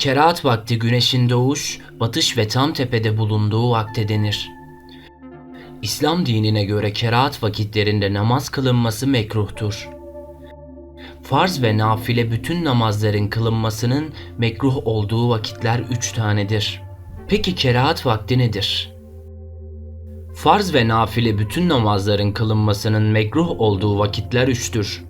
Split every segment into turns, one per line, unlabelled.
Kerahat vakti güneşin doğuş, batış ve tam tepede bulunduğu vakte denir. İslam dinine göre kerahat vakitlerinde namaz kılınması mekruhtur. Farz ve nafile bütün namazların kılınmasının mekruh olduğu vakitler üç tanedir. Peki kerahat vakti nedir? Farz ve nafile bütün namazların kılınmasının mekruh olduğu vakitler üçtür.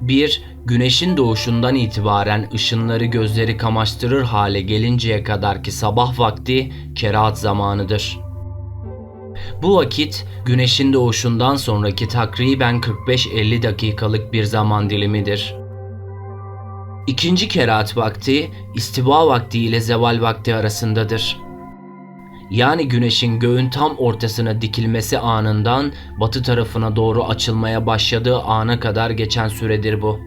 1. Güneşin doğuşundan itibaren ışınları gözleri kamaştırır hale gelinceye kadarki sabah vakti kerahat zamanıdır. Bu vakit güneşin doğuşundan sonraki takriben 45-50 dakikalık bir zaman dilimidir. İkinci kerahat vakti istiva vakti ile zeval vakti arasındadır. Yani güneşin göğün tam ortasına dikilmesi anından batı tarafına doğru açılmaya başladığı ana kadar geçen süredir bu.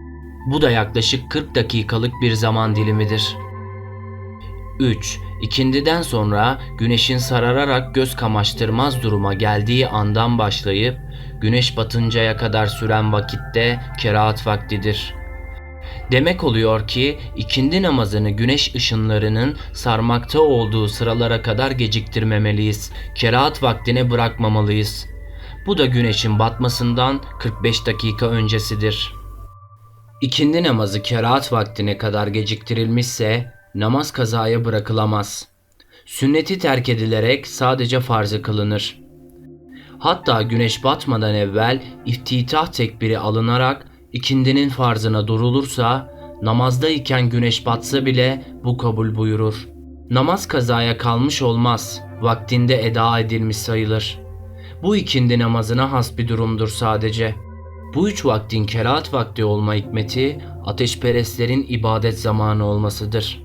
Bu da yaklaşık 40 dakikalık bir zaman dilimidir. 3. İkindiden sonra güneşin sarararak göz kamaştırmaz duruma geldiği andan başlayıp güneş batıncaya kadar süren vakitte kerahat vaktidir. Demek oluyor ki ikindi namazını güneş ışınlarının sarmakta olduğu sıralara kadar geciktirmemeliyiz. Kerahat vaktine bırakmamalıyız. Bu da güneşin batmasından 45 dakika öncesidir. İkindi namazı kerahat vaktine kadar geciktirilmişse namaz kazaya bırakılamaz. Sünneti terk edilerek sadece farzı kılınır. Hatta güneş batmadan evvel iftitah tekbiri alınarak ikindinin farzına durulursa namazdayken güneş batsa bile bu kabul buyurur. Namaz kazaya kalmış olmaz, vaktinde eda edilmiş sayılır. Bu ikindi namazına has bir durumdur sadece. Bu üç vaktin kerahat vakti olma hikmeti ateşperestlerin ibadet zamanı olmasıdır.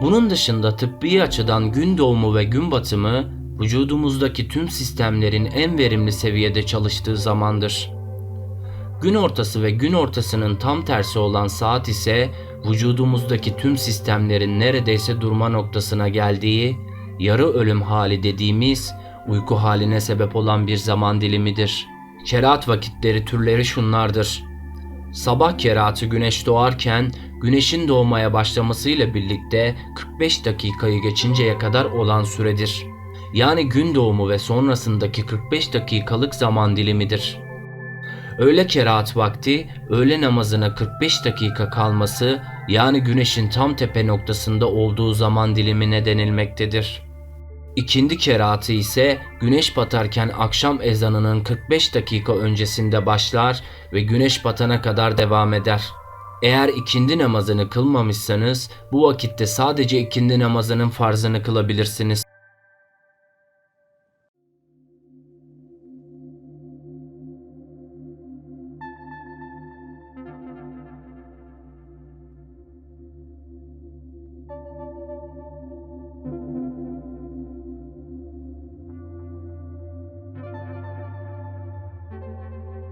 Bunun dışında tıbbi açıdan gün doğumu ve gün batımı vücudumuzdaki tüm sistemlerin en verimli seviyede çalıştığı zamandır. Gün ortası ve gün ortasının tam tersi olan saat ise vücudumuzdaki tüm sistemlerin neredeyse durma noktasına geldiği yarı ölüm hali dediğimiz uyku haline sebep olan bir zaman dilimidir. Kerahat vakitleri türleri şunlardır. Sabah kerahatı güneş doğarken güneşin doğmaya başlamasıyla birlikte 45 dakikayı geçinceye kadar olan süredir. Yani gün doğumu ve sonrasındaki 45 dakikalık zaman dilimidir. Öğle kerahat vakti öğle namazına 45 dakika kalması yani güneşin tam tepe noktasında olduğu zaman dilimine denilmektedir. İkindi kerahatı ise güneş batarken akşam ezanının 45 dakika öncesinde başlar ve güneş batana kadar devam eder. Eğer ikindi namazını kılmamışsanız bu vakitte sadece ikindi namazının farzını kılabilirsiniz. thank you